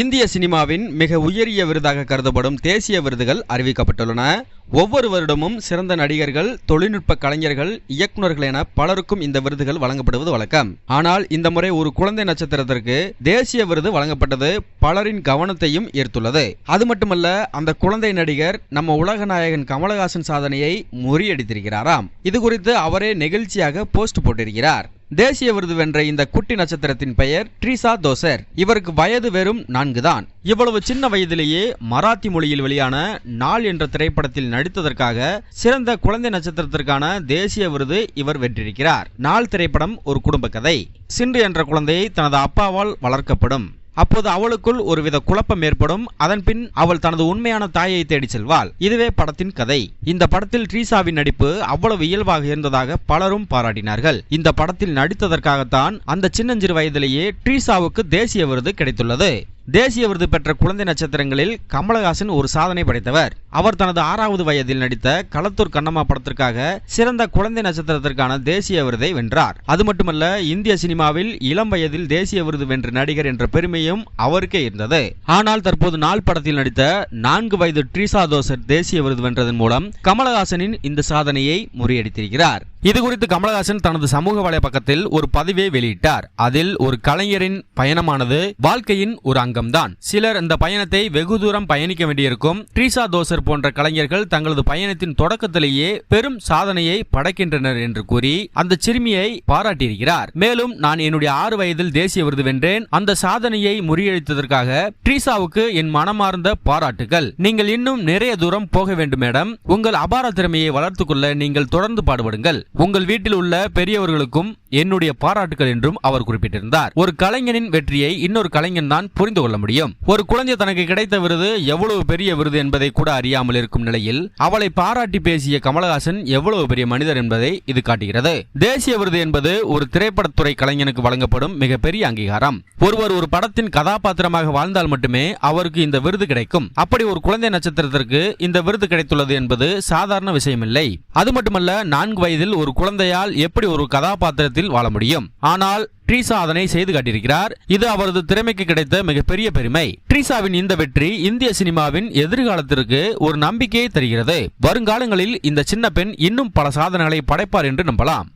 இந்திய சினிமாவின் மிக உயரிய விருதாக கருதப்படும் தேசிய விருதுகள் அறிவிக்கப்பட்டுள்ளன. ஒவ்வொரு வருடமும் சிறந்த நடிகர்கள் தொழில்நுட்ப கலைஞர்கள் இயக்குநர்கள் என பலருக்கும் இந்த விருதுகள் வழங்கப்படுவது வழக்கம். ஆனால் இந்த முறை ஒரு குழந்தை நட்சத்திரத்திற்கு தேசிய விருது வழங்கப்பட்டது பலரின் கவனத்தையும் ஈர்த்துள்ளது. அது மட்டுமல்ல அந்த குழந்தை நடிகர் நம்ம உலக நாயகன் கமலஹாசன் சாதனையை முறியடித்திருக்கிறாராம். இது குறித்து அவரே நெகிழ்ச்சியாக போஸ்ட் போட்டிருக்கிறார். தேசிய விருது வென்ற இந்த குட்டி நட்சத்திரத்தின் பெயர் ட்ரீசா தோசர். இவருக்கு வயது வெறும் நான்கு தான். இவ்வளவு சின்ன வயதிலேயே மராத்தி மொழியில் வெளியான நாள் என்ற திரைப்படத்தில் நடித்ததற்காக சிறந்த குழந்தை நட்சத்திரத்திற்கான தேசிய விருது இவர் வென்றிருக்கிறார். நாள் திரைப்படம் ஒரு குடும்ப கதை. சின்று என்ற குழந்தையை தனது அப்பாவால் வளர்க்கப்படும். அப்போது அவளுக்குள் ஒருவித குழப்பம் ஏற்படும். அதன்பின் அவள் தனது உண்மையான தாயை தேடி செல்வாள். இதுவே படத்தின் கதை. இந்த படத்தில் ட்ரீசாவின் நடிப்பு அவ்வளவு இயல்பாக இருந்ததாக பலரும் பாராட்டினார்கள். இந்த படத்தில் நடித்ததற்காகத்தான் அந்த சின்னஞ்சிறு வயதிலேயே ட்ரீசாவுக்கு தேசிய விருது கிடைத்துள்ளது. தேசிய விருது பெற்ற குழந்தை நட்சத்திரங்களில் கமலஹாசன் ஒரு சாதனை படைத்தவர். அவர் தனது ஆறாவது வயதில் நடித்த களத்தூர் கண்ணம்மா படத்திற்காக சிறந்த குழந்தை நட்சத்திரத்திற்கான தேசிய விருதை வென்றார். அது மட்டுமல்ல இந்திய சினிமாவில் இளம் வயதில் தேசிய விருது வென்ற நடிகர் என்ற பெருமையும் அவருக்கே இருந்தது. ஆனால் தற்போது நாள் படத்தில் நடித்த நான்கு வயது ட்ரீசா தோசர் தேசிய விருது வென்றதன் மூலம் கமலஹாசனின் இந்த சாதனையை முறியடித்திருக்கிறார். இது குறித்து கமலஹாசன் தனது சமூக வலை பக்கத்தில் ஒரு பதிவை வெளியிட்டார். அதில் ஒரு கலைஞரின் பயணமானது வாழ்க்கையின் ஒரு அங்கம்தான் சிலர் இந்த பயணத்தை வெகு தூரம் பயணிக்க வேண்டியிருக்கும். ட்ரீசா தோசர் போன்ற கலைஞர்கள் தங்களது பயணத்தின் தொடக்கத்திலேயே பெரும் சாதனையை படைக்கின்றனர் என்று கூறி அந்த சிறுமியை பாராட்டியிருக்கிறார். மேலும் நான் என்னுடைய ஆறு வயதில் தேசிய விருது வென்றேன். அந்த சாதனையை முறியடித்ததற்காக ட்ரீசாவுக்கு என் மனமார்ந்த பாராட்டுகள் நீங்கள் இன்னும் நிறைய தூரம் போக வேண்டும் மேடம். உங்கள் அபார திறமையை வளர்த்துக்கொள்ள நீங்கள் தொடர்ந்து பாடுபடுங்கள். உங்கள் வீட்டில் உள்ள பெரியவர்களுக்கும் என்னுடைய பாராட்டுகள் என்றும் அவர் குறிப்பிட்டிருந்தார். ஒரு கலைஞனின் வெற்றியை இன்னொரு கலைஞன் தான் புரிந்து கொள்ள முடியும். ஒரு குழந்தை தனக்கு கிடைத்த விருது எவ்வளவு பெரிய விருது என்பதை கூட அறியாமல் இருக்கும் நிலையில் அவளை பாராட்டி பேசிய கமலஹாசன் எவ்வளவு பெரிய மனிதர் என்பதை இது காட்டுகிறது. தேசிய விருது என்பது ஒரு திரைப்படத்துறை கலைஞனுக்கு வழங்கப்படும் மிகப்பெரிய அங்கீகாரம். ஒருவர் ஒரு படத்தின் கதாபாத்திரமாக வாழ்ந்தால் மட்டுமே அவருக்கு இந்த விருது கிடைக்கும். அப்படி ஒரு குழந்தை நட்சத்திரத்திற்கு இந்த விருது கிடைத்துள்ளது என்பது சாதாரண விஷயமில்லை. அது மட்டுமல்ல நான்கு வயதில் ஒரு குழந்தையால் எப்படி ஒரு உலகத்தில் வாழ முடியும். ஆனால் ட்ரீசா அதனை செய்து காட்டியிருக்கிறார். இது அவரது திறமைக்கு கிடைத்த மிகப்பெரிய பெருமை. ட்ரீசாவின் இந்த வெற்றி இந்திய சினிமாவின் எதிர்காலத்திற்கு ஒரு நம்பிக்கையை தருகிறது. வருங்காலங்களில் இந்த சின்ன பெண் இன்னும் பல சாதனைகளை படைப்பார் என்று நம்பலாம்.